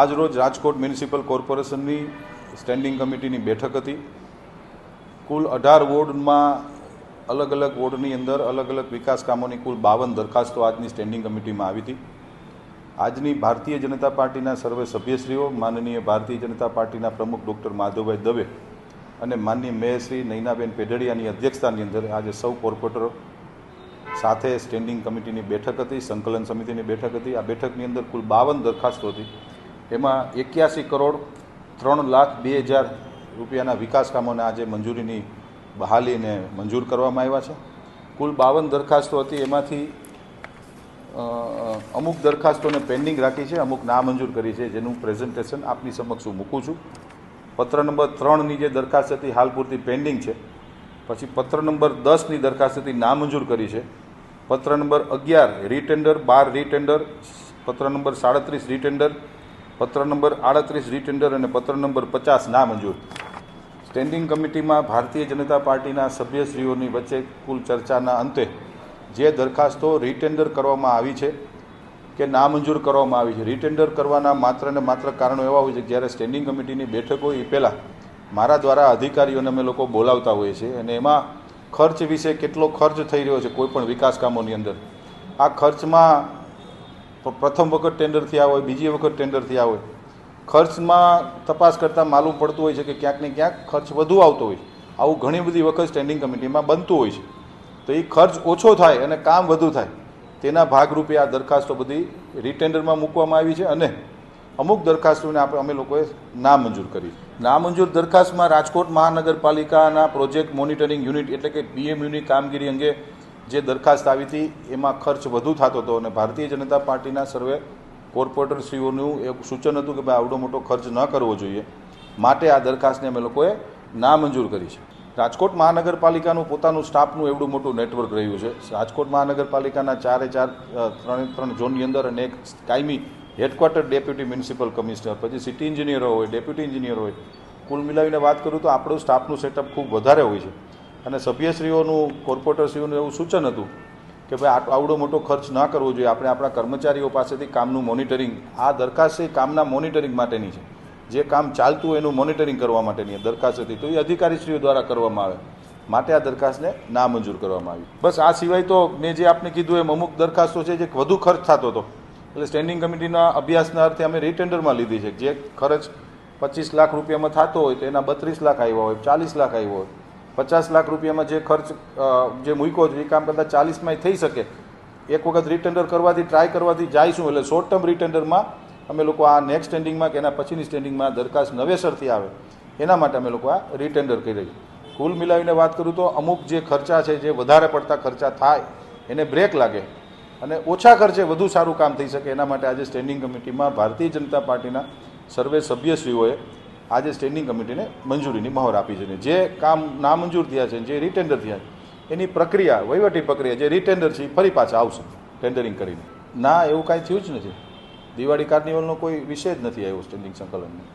આજરોજ રાજકોટ મ્યુનિસિપલ કોર્પોરેશનની સ્ટેન્ડિંગ કમિટીની બેઠક હતી. કુલ અઢાર વોર્ડમાં અલગ અલગ વોર્ડની અંદર અલગ અલગ વિકાસ કામોની કુલ બાવન દરખાસ્તો આજની સ્ટેન્ડિંગ કમિટીમાં આવી હતી. આજની ભારતીય જનતા પાર્ટીના સર્વે સભ્યશ્રીઓ, માનનીય ભારતીય જનતા પાર્ટીના પ્રમુખ ડૉક્ટર માધવભાઈ દવે અને માનનીય મેયરશ્રી નૈનાબેન પેઢડિયાની અધ્યક્ષતાની અંદર આજે સૌ કોર્પોરેટરો સાથે સ્ટેન્ડિંગ કમિટીની બેઠક હતી, સંકલન સમિતિની બેઠક હતી. આ બેઠકની અંદર કુલ બાવન દરખાસ્તો હતી. એમાં એક્યાસી કરોડ ત્રણ લાખ બે હજાર રૂપિયાના વિકાસ કામોને આજે મંજૂરીની બહાલીને મંજૂર કરવામાં આવ્યા છે. કુલ બાવન દરખાસ્તો હતી, એમાંથી અમુક દરખાસ્તોને પેન્ડિંગ રાખી છે, અમુક નામંજૂર કરી છે, જેનું પ્રેઝન્ટેશન આપની સમક્ષ હું મૂકું છું. પત્ર નંબર ત્રણની જે દરખાસ્ત હતી, હાલ પૂરતી પેન્ડિંગ છે. પછી પત્ર નંબર દસની દરખાસ્ત હતી નામંજૂર કરી છે. પત્ર નંબર અગિયાર, રીટેન્ડર બાર રીટેન્ડર, પત્ર નંબર સાડત્રીસ રીટેન્ડર પત્ર નંબર આડત્રીસ રીટેન્ડર અને પત્ર નંબર પચાસ નામંજૂર. સ્ટેન્ડિંગ કમિટીમાં ભારતીય જનતા પાર્ટીના સભ્યશ્રીઓની વચ્ચે કુલ ચર્ચાના અંતે જે દરખાસ્તો રીટેન્ડર કરવામાં આવી છે કે નામંજૂર કરવામાં આવી છે રીટેન્ડર કરવાના માત્ર ને માત્ર કારણો એવા હોય છે જ્યારે સ્ટેન્ડિંગ કમિટીની બેઠક એ પહેલાં મારા દ્વારા અધિકારીઓને અમે લોકો બોલાવતા હોઈએ છીએ અને એમાં ખર્ચ વિશે કેટલો ખર્ચ થઈ રહ્યો છે કોઈપણ વિકાસ કામોની અંદર. આ ખર્ચમાં પ્રથમ વખત ટેન્ડર થયા હોય, બીજી વખત ટેન્ડર થયા હોય, ખર્ચમાં તપાસ કરતાં માલુમ પડતું હોય છે કે ક્યાંક ને ક્યાંક ખર્ચ વધુ આવતો હોય આવું ઘણી બધી વખત સ્ટેન્ડિંગ કમિટીમાં બનતું હોય છે. તો એ ખર્ચ ઓછો થાય અને કામ વધુ થાય. તેના ભાગરૂપે આ દરખાસ્તો બધી રીટેન્ડરમાં મૂકવામાં આવી છે અને અમુક દરખાસ્તોને આપણે, અમે લોકોએ નામંજૂર કરી નામંજૂર દરખાસ્તમાં રાજકોટ મહાનગરપાલિકાના પ્રોજેક્ટ મોનિટરિંગ યુનિટ એટલે કે પીએમયુની કામગીરી અંગે જે દરખાસ્ત આવી હતી, એમાં ખર્ચ વધુ થતો હતો અને ભારતીય જનતા પાર્ટીના સર્વે કોર્પોરેટરશ્રીઓનું એક સૂચન હતું કે ભાઈ, આવડો મોટો ખર્ચ ન કરવો જોઈએ. માટે આ દરખાસ્તને અમે લોકોએ નામંજૂર કરી છે. રાજકોટ મહાનગરપાલિકાનું પોતાનું સ્ટાફનું એવડું મોટું નેટવર્ક રહ્યું છે. રાજકોટ મહાનગરપાલિકાના ચારે ચાર ત્રણે, ત્રણ ઝોનની અંદર અને એક કાયમી હેડક્વાર્ટર ડેપ્યુટી મ્યુનિસિપલ કમિશનર, પછી સિટી ઇન્જિનિયર હોય, ડેપ્યુટી એન્જિનિયર હોય. કુલ મિલાવીને વાત કરું તો આપણું સ્ટાફનું સેટઅપ ખૂબ વધારે હોય છે. અને સભ્યશ્રીઓનું, કોર્પોરેટરશ્રીઓનું એવું સૂચન હતું કે ભાઈ આવડો મોટો ખર્ચ ના કરવો જોઈએ. આપણે આપણા કર્મચારીઓ પાસેથી કામનું મોનિટરિંગ, આ દરખાસ્ત એ કામના મોનિટરિંગ માટેની છે. જે કામ ચાલતું હોય એનું મોનિટરિંગ કરવા માટેની દરખાસ્ત હતી તો એ અધિકારીશ્રીઓ દ્વારા કરવામાં આવે. માટે આ દરખાસ્તને નામંજૂર કરવામાં આવી. બસ આ સિવાય તો મેં જે આપને કીધું એમ અમુક દરખાસ્તો છે જે વધુ ખર્ચ થતો હતો. એટલે સ્ટેન્ડિંગ કમિટીના અભ્યાસના અર્થે અમે રીટેન્ડરમાં લીધી છે. જે ખર્ચ પચીસ લાખ રૂપિયામાં થતો હોય તો એના બત્રીસ લાખ આવ્યા હોય, ચાલીસ લાખ આવ્યો હોય. પચાસ લાખ રૂપિયામાં જે ખર્ચ જે મૂક્યો છે, એ કામ કદાચ ચાલીસમાં થઈ શકે. એક વખત રીટેન્ડર કરવાથી, ટ્રાય કરવાથી જાઈશું, એટલે શોર્ટ ટર્મ રીટેન્ડરમાં અમે લોકો આ નેક્સ્ટ સ્ટેન્ડિંગમાં કે એના પછીની સ્ટેન્ડિંગમાં દરખાસ્ત નવેસરથી આવે. એના માટે અમે લોકો આ રીટેન્ડર કરી રહી કુલ મિલાવીને વાત કરું તો અમુક જે ખર્ચા છે, જે વધારે પડતા ખર્ચા થાય, એને બ્રેક લાગે. અને ઓછા ખર્ચે વધુ સારું કામ થઈ શકે, એના માટે આજે સ્ટેન્ડિંગ કમિટીમાં ભારતીય જનતા પાર્ટીના સર્વે સભ્યશ્રીઓએ આજે સ્ટેન્ડિંગ કમિટીને મંજૂરીની મહોર આપી છે જે કામ નામંજૂર થયા છે જે રીટેન્ડર થયા છે, એની પ્રક્રિયા, વહીવટી પ્રક્રિયા જે રીટેન્ડર છે ફરી પાછા આવશે ટેન્ડરિંગ કરીને. ના, એવું કાંઈ થયું જ નથી. દિવાળી, કાર્નિવલનો કોઈ વિષય જ નથી આવ્યો સ્ટેન્ડિંગ સંકલનનો.